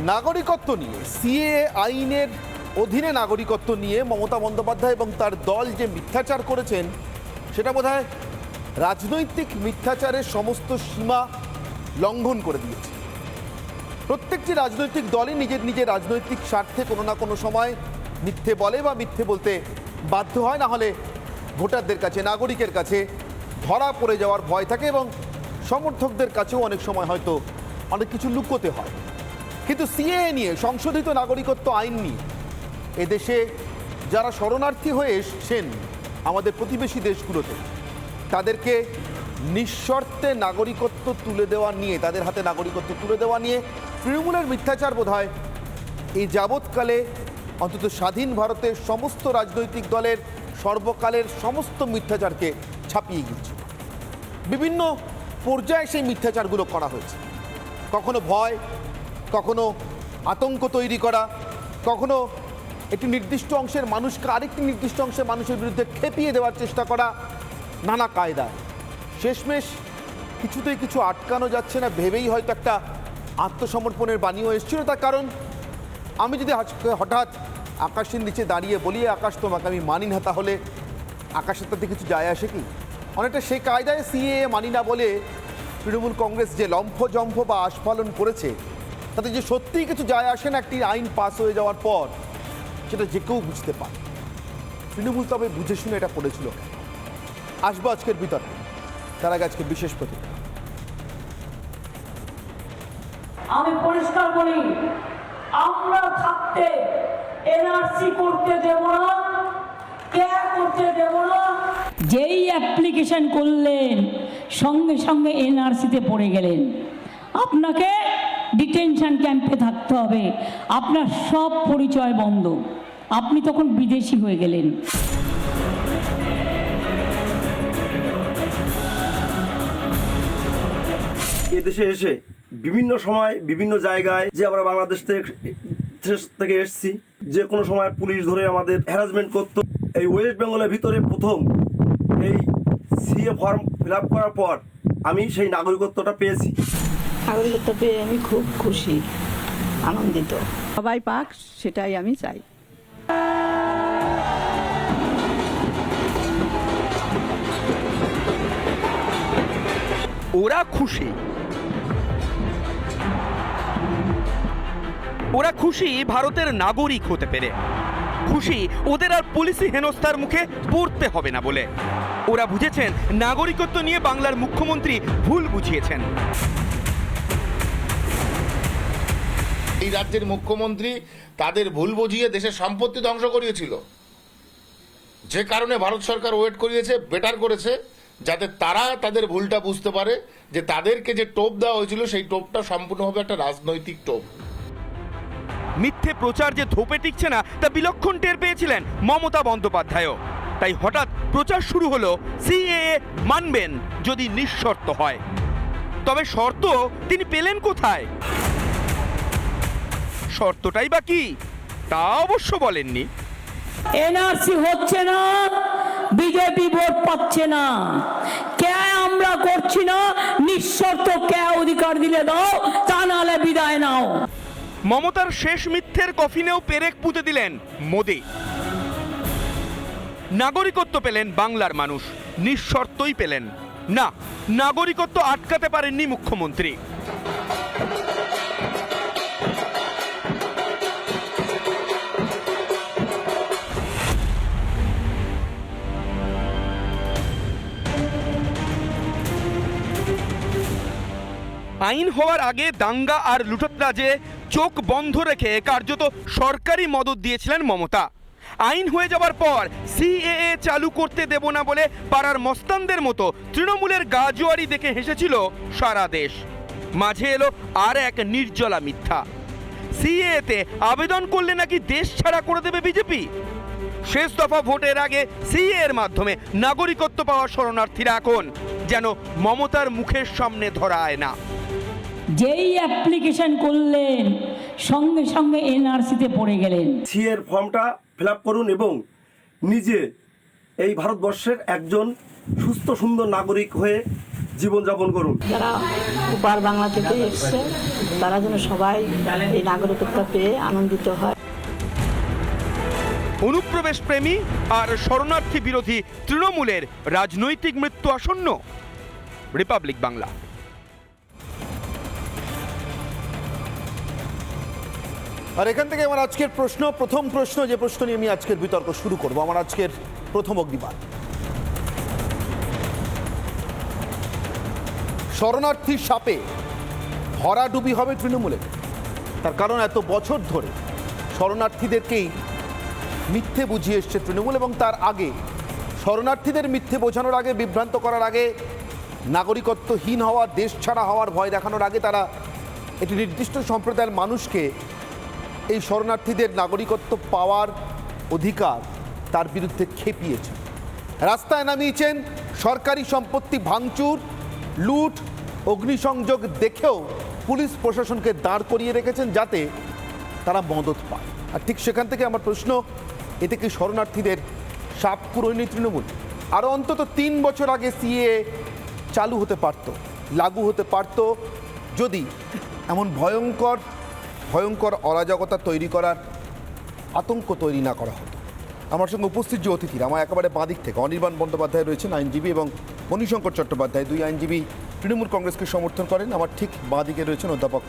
নাগরিকত্ব নিয়ে, সিএ আইনের অধীনে নাগরিকত্ব নিয়ে মমতা বন্দ্যোপাধ্যায় এবং তার দল যে মিথ্যাচার করেছেন, সেটা বোধহয় রাজনৈতিক মিথ্যাচারের সমস্ত সীমা লঙ্ঘন করে দিয়েছে। প্রত্যেকটি রাজনৈতিক দলই নিজের নিজের রাজনৈতিক স্বার্থে কোনো না কোনো সময় মিথ্যে বলে বা মিথ্যে বলতে বাধ্য হয়, না হলে ভোটারদের কাছে, নাগরিকের কাছে ধরা পড়ে যাওয়ার ভয় থাকে এবং সমর্থকদের কাছেও অনেক সময় হয়তো অনেক কিছু লুকোতে হয়। কিন্তু সিএএ নিয়ে সংশোধিত নাগরিকত্ব আইন নিয়ে এদেশে যারা শরণার্থী হয়ে এসছেন আমাদের প্রতিবেশী দেশগুলোতে, তাদেরকে নিঃশর্তে নাগরিকত্ব তুলে দেওয়া নিয়ে, তাদের হাতে নাগরিকত্ব তুলে দেওয়া নিয়ে তৃণমূলের মিথ্যাচার বোধ হয় এই যাবৎকালে অন্তত স্বাধীন ভারতের সমস্ত রাজনৈতিক দলের সর্বকালের সমস্ত মিথ্যাচারকে ছাপিয়ে গিয়েছে। বিভিন্ন পর্যায়ে সেই মিথ্যাচারগুলো করা হয়েছে। কখনো ভয় কখনো আতঙ্ক তৈরি করা, কখনো একটি নির্দিষ্ট অংশের মানুষকে আরেকটি নির্দিষ্ট অংশের মানুষের বিরুদ্ধে খেপিয়ে দেওয়ার চেষ্টা করা নানা কায়দায়। শেষমেশ কিছুতেই কিছু আটকানো যাচ্ছে না, ভেবেই হয়তো একটা আত্মসমর্পণের বাণীও এসেছিল তার কারণ। আমি যদি হঠাৎ আকাশের নিচে দাঁড়িয়ে বলি, আকাশ তোমাকে আমি মানি না, তাহলে আকাশের তাতে কিছু যায় আসে কি? অনেকটা সেই কায়দায় সিএ মানি না বলে তৃণমূল কংগ্রেস যে লম্ফজম্ফ বা আস্ফালন করেছে তাতে যে সত্যিই কিছু যায় আসে না একটি আইন পাস হয়ে যাওয়ার পর সেটা যে কেউ বুঝতে পারে। তৃণমূল তবে বুঝে শুনে এটা পড়েছিল কেন? আসব আজকের বিতর্কে। তার আগে আজকে বিশেষ প্রতিক্রিয়া। আমি পরিষ্কার বলি আমরা থাকতে এনআরসি করতে দেব না কে করতে দেব না? যেই অ্যাপ্লিকেশন করলেন সঙ্গে সঙ্গে এনআরসিতে পড়ে গেলেন। আপনাকে ডিটেনশন ক্যাম্পে থাকতে হবে। আপনার সব পরিচয় বন্ধ। আপনি তখন বিদেশি হয়ে গেলেন। এদেশে এসে বিভিন্ন সময়, বিভিন্ন জায়গায় যে আমরা বাংলাদেশ থেকে থেকে এসেছি, যে কোনো সময় পুলিশ ধরে আমাদের হ্যারাসমেন্ট করতো। এই ওয়েস্ট বেঙ্গলের ভিতরে প্রথম এই সিএ ফর্ম ফিল করার পর আমি সেই নাগরিকত্বটা পেয়েছি। নাগরিকত্ব পেয়ে আমি খুব খুশি, আনন্দিত। সবাই পাক, সেটাই আমি চাই। ওরা খুশি। ওরা খুশি ভারতের নাগরিক হতে পেরে। খুশি ওদের আর পুলিশি হেনস্থার মুখে পড়তে হবে না বলে। ওরা বুঝেছেন, নাগরিকত্ব নিয়ে বাংলার মুখ্যমন্ত্রী ভুল বুঝিয়েছেন। এই রাজ্যের মুখ্যমন্ত্রী তাদের ভুল বুঝিয়ে দেশের সম্পত্তি ধ্বংস করিয়েছিল। যে কারণে ভারত সরকার ওয়েট করিয়েছে, বেটার করেছে, যাতে তারা তাদের ভুলটা বুঝতে পারে যে তাদেরকে যে টোপ দেওয়া হয়েছিল, সেই টোপটা সম্পূর্ণভাবে একটা রাজনৈতিক টোপ। মিথ্যে প্রচার যে ধোপে টিকছে না, তা বিলক্ষণ টের পেয়েছিলেন মমতা বন্দ্যোপাধ্যায়ও। তাই হঠাৎ প্রচার শুরু হলো, সিএএ মানবেন যদি নিঃশর্ত হয়। তবে শর্ত, তিনি পেলেন কোথায়? শর্তটাই বা কি? তা অবশ্য বলেননি। এনআরসি হচ্ছে না বিজেপি ভোট পাচ্ছে না। কে আমরা করছি না নিঃশর্ত কে অধিকার দিলে দাও তা নাহলে বিদায় নাও। মমতার শেষ মিথ্যের কফিনেও পেরেক পুঁতে দিলেন মোদি। নাগরিকত্ব পেলেন বাংলার মানুষ নিঃশর্তই পেলেন। না নাগরিকত্ব আটকাতে পারেননি মুখ্যমন্ত্রী। আইন হওয়ার আগে দাঙ্গা আর লুটতরাজে চোখ বন্ধ রেখে কার্যত সরকারি মদত দিয়েছিলেন মমতা। আইন হয়ে যাওয়ার পর সিএএ চালু করতে দেব না বলে পাড়ার মস্তানদের মতো তৃণমূলের গাজোয়ারি দেখে হেসেছিল সারা দেশ। মাঝে এলো আর এক নির্জলা মিথ্যা। সিএতে আবেদন করলে নাকি দেশ ছাড়া করে দেবে বিজেপি? শেষ দফা ভোটের আগে সিএ এর মাধ্যমে নাগরিকত্ব পাওয়া শরণার্থীরা এখন যেন মমতার মুখের সামনে ধরা আয় না। যেই অ্যাপ্লিকেশন করলেন সঙ্গে সঙ্গে এনআরসিতে পড়ে গেলেন। সিএর ফর্মটা ফিল আপ করুন এবং নিজে এই ভারতবর্ষের একজন সুস্থ সুন্দর নাগরিক হয়ে জীবনযাপন করুন। যারা উপার বাংলা থেকে এসছে তারা যেন সবাই এই নাগরিকত্ব পেয়ে আনন্দিত হয়। অনুপ্রবেশ প্রেমী আর শরণার্থী বিরোধী তৃণমূলের রাজনৈতিক মৃত্যু আসন্ন। রিপাবলিক বাংলা। আর এখান থেকে আমার আজকের প্রশ্ন, প্রথম প্রশ্ন, যে প্রশ্ন নিয়ে আমি আজকের বিতর্ক শুরু করব, আমার আজকের প্রথম অগ্নিবাদ শরণার্থী সাপে ভরাডুবি হবে তৃণমূলে তার কারণ এত বছর ধরে শরণার্থীদেরকেই মিথ্যে বুঝিয়ে এসছে তৃণমূল এবং তার আগে, শরণার্থীদের মিথ্যে বোঝানোর আগে, বিভ্রান্ত করার আগে, নাগরিকত্বহীন হওয়া, দেশ ছাড়া হওয়ার ভয় দেখানোর আগে তারা একটি নির্দিষ্ট সম্প্রদায়ের মানুষকে এই শরণার্থীদের নাগরিকত্ব পাওয়ার অধিকার তার বিরুদ্ধে খেপিয়েছে। রাস্তায় নামিয়েছেন সরকারি সম্পত্তি ভাঙচুর, লুট, অগ্নিসংযোগ দেখেও পুলিশ প্রশাসনকে দাঁড় করিয়ে রেখেছেন যাতে তারা মদত পায়। আর ঠিক সেখান থেকে আমার প্রশ্ন, এতে কি শরণার্থীদের সাপ পুরোয়নি তৃণমূল? আরও অন্তত তিন বছর আগে সিএ চালু হতে পারত, লাগু হতে পারত, যদি এমন ভয়ঙ্কর ভয়ঙ্কর অরাজকতা তৈরি করার আতঙ্ক তৈরি না করা হতো। আমার সঙ্গে উপস্থিত যে অতিথিরা, আমার একেবারে বাঁদিক থেকে অনির্বাণ বন্দ্যোপাধ্যায় রয়েছেন আইনজীবী এবং মণিশঙ্কর চট্টোপাধ্যায়, দুই আইনজীবী তৃণমূল কংগ্রেসকে সমর্থন করেন। আমার ঠিক বাঁদিকে রয়েছেন অধ্যাপক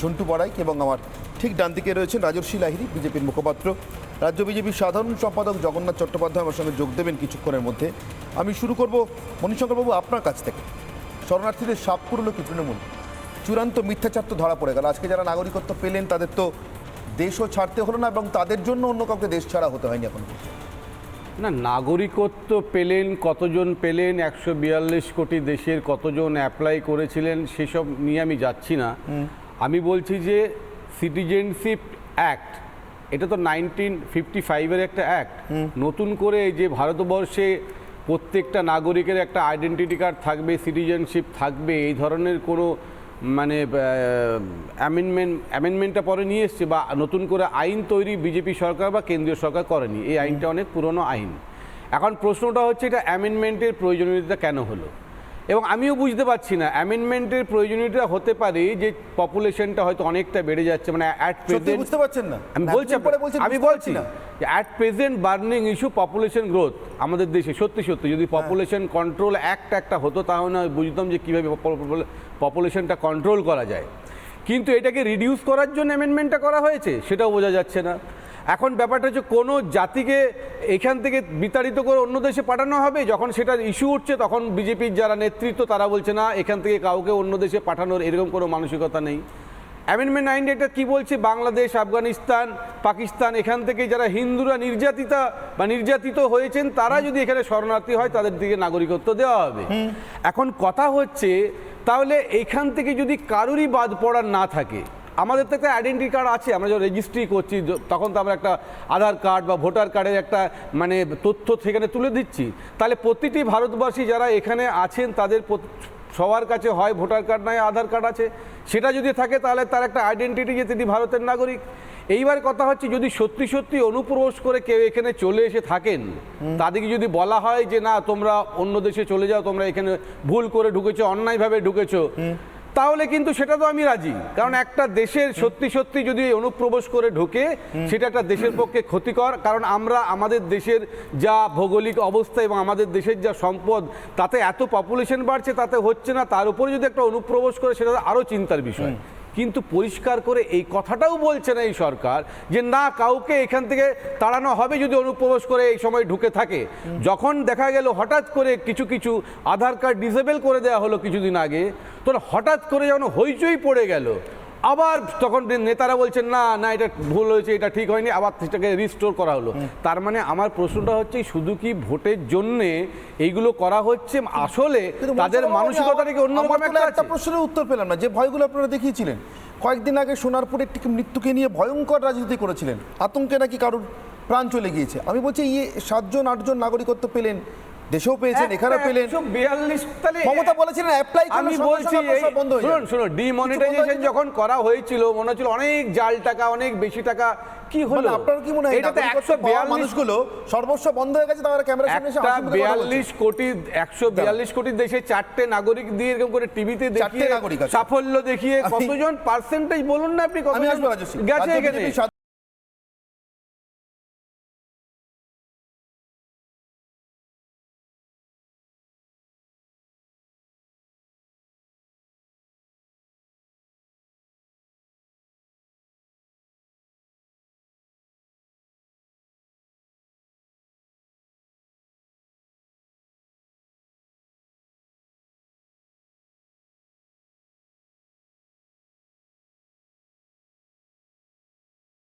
ঝন্টু বড়াইক এবং আমার ঠিক ডান দিকে রয়েছেন রাজর্ষি লাহিরি বিজেপির মুখপাত্র। রাজ্য বিজেপির সাধারণ সম্পাদক জগন্নাথ চট্টোপাধ্যায় আমার সঙ্গে যোগ দেবেন কিছুক্ষণের মধ্যে। আমি শুরু করব মণিশঙ্করবাবু, আপনার কাছ থেকে। শরণার্থীদের সাপ পুরলো কি তৃণমূল? চূড়ান্ত মিথ্যাচার তো ধরা পড়ে গেল। আজকে যারা নাগরিকত্ব পেলেন তাদের তো দেশও ছাড়তে হলো না এবং তাদের জন্য অন্য কাউকে দেশ ছাড়া হতে হয়নি এখন না নাগরিকত্ব পেলেন কতজন পেলেন একশো বিয়াল্লিশ কোটি দেশের কতজন অ্যাপ্লাই করেছিলেন সেসব নিয়ে আমি যাচ্ছি না। আমি বলছি যে সিটিজেনশিপ অ্যাক্ট এটা তো নাইনটিন ফিফটি ফাইভের একটা অ্যাক্ট নতুন করে যে ভারতবর্ষে প্রত্যেকটা নাগরিকের একটা আইডেন্টিটি কার্ড থাকবে সিটিজেনশিপ থাকবে এই ধরনের কোনো মানে অ্যামেন্ডমেন্ট অ্যামেন্ডমেন্টটা পরে নিয়ে এসছে বা নতুন করে আইন তৈরি বিজেপি সরকার বা কেন্দ্রীয় সরকার করেনি। এই আইনটা অনেক পুরনো আইন। এখন প্রশ্নটা হচ্ছে, এটা অ্যামেন্ডমেন্টের প্রয়োজনীয়তা কেন হলো? এবং আমিও বুঝতে পারছি না অ্যামেন্ডমেন্টের প্রয়োজনীয়তা হতে পারে যে পপুলেশনটা হয়তো অনেকটা বেড়ে যাচ্ছে মানে অ্যাট প্রেজেন্ট বুঝতে পারছেন না? আমি বলছি আমি বলছি না। At present burning issue population growth আমাদের দেশে সত্যি সত্যি যদি। পপুলেশন কন্ট্রোল অ্যাক্ট একটা হতো তাহলে বুঝতাম যে কীভাবে পপুলেশনটা কন্ট্রোল করা যায়। কিন্তু এটাকে রিডিউস করার জন্য অ্যামেন্ডমেন্টটা করা হয়েছে সেটাও বোঝা যাচ্ছে না। এখন ব্যাপারটা হচ্ছে কোনো জাতিকে এখান থেকে বিতাড়িত করে অন্য দেশে পাঠানো হবে? যখন সেটা ইস্যু উঠছে তখন বিজেপির যারা নেতৃত্ব তারা বলছে না এখান থেকে কাউকে অন্য দেশে পাঠানোর এরকম কোনো মানসিকতা নেই। অ্যামেন্ডমেন্ট নাইনটি এটা কী বলছে? বাংলাদেশ আফগানিস্তান পাকিস্তান এখান থেকে যারা হিন্দুরা নির্যাতিতা বা নির্যাতিত হয়েছেন তারা যদি এখানে শরণার্থী হয় তাদের দিকে নাগরিকত্ব দেওয়া হবে। এখন কথা হচ্ছে তাহলে এখান থেকে যদি কারুরই বাদ পড়ার না থাকে আমাদের তো একটা আইডেন্টি কার্ড আছে, আমরা যখন রেজিস্ট্রি করছি তখন তো আমরা একটা আধার কার্ড বা ভোটার কার্ডের একটা মানে তথ্য সেখানে তুলে দিচ্ছি। তাহলে প্রতিটি ভারতবাসী যারা এখানে আছেন, তাদের সবার কাছে হয় ভোটার কার্ড নয়, আধার কার্ড আছে। সেটা যদি থাকে, তাহলে তার একটা আইডেন্টিটি যে তিনি ভারতের নাগরিক। এইবার কথা হচ্ছে, যদি সত্যি সত্যি অনুপ্রবেশ করে কেউ এখানে চলে এসে থাকেন, তাদেরকে যদি বলা হয় যে, না, তোমরা অন্য দেশে চলে যাও, তোমরা এখানে ভুল করে ঢুকেছো, অন্যায়ভাবে ঢুকেছো তাহলে কিন্তু সেটা তো আমি রাজি। কারণ একটা দেশের সত্যি সত্যি যদি অনুপ্রবেশ করে ঢুকে, সেটা একটা দেশের পক্ষে ক্ষতিকর। কারণ আমরা আমাদের দেশের যা ভৌগোলিক অবস্থা এবং আমাদের দেশের যা সম্পদ, তাতে এত পপুলেশন বাড়ছে, তাতে হচ্ছে না। তার উপরে যদি একটা অনুপ্রবেশ করে, সেটা আরও চিন্তার বিষয়। কিন্তু পরিষ্কার করে এই কথাটাও বলছে না এই সরকার যে না, কাউকে এখান থেকে তাড়ানো হবে যদি অনুপ্রবেশ করে এই সময় ঢুকে থাকে। যখন দেখা গেল হঠাৎ করে কিছু কিছু আধার কার্ড ডিসেবল করে দেওয়া হলো কিছুদিন আগে তোর হঠাৎ করে যেন হইচই পড়ে গেল। আবার তখন নেতারা বলছেন না না এটা ভুল হয়েছে এটা ঠিক হয়নি। আবার সেটাকে রিস্টোর করা হলো। তার মানে আমার প্রশ্নটা হচ্ছে শুধু কি ভোটের জন্যে এইগুলো করা হচ্ছে? আসলে তাদের মানসিকতা থেকে অন্য একটা প্রশ্নের উত্তর পেলাম না। যে ভয়গুলো আপনারা দেখিয়েছিলেন কয়েকদিন আগে সোনারপুরে একটি মৃত্যুকে নিয়ে ভয়ঙ্কর রাজনীতি করেছিলেন। আতঙ্কে নাকি কারোর প্রাণ চলে গিয়েছে। আমি বলছি ইয়ে সাতজন আটজন নাগরিকত্ব পেলেন দেশেও পেয়েছেন এখানেও পেলেন। মমতা বলেছিলেন অ্যাপ্লাই আমি বলছি শুনুন শুনুন ডিমনিটাইজেশন যখন করা হয়েছিল মনে হচ্ছিল অনেক জাল টাকা অনেক বেশি টাকা কি হলো? মানে আপনার কি মনে হয় এটা তো নাগরিকত্ব একশো পাওয়া মানুষগুলো সর্বস্ব বন্ধ হয়ে গেছে তারা ক্যামেরার সামনে এসে একটা হাসি মুখে কথা বলছে। বিয়াল্লিশ কোটি একশো বিয়াল্লিশ কোটি দেশে চারটে নাগরিক দিয়ে এরকম করে টিভিতে দেখিয়ে নাগরিক সাফল্য দেখিয়ে কতজন? পার্সেন্টেজ বলুন না আপনি রাজস্বী গেছে এখানে?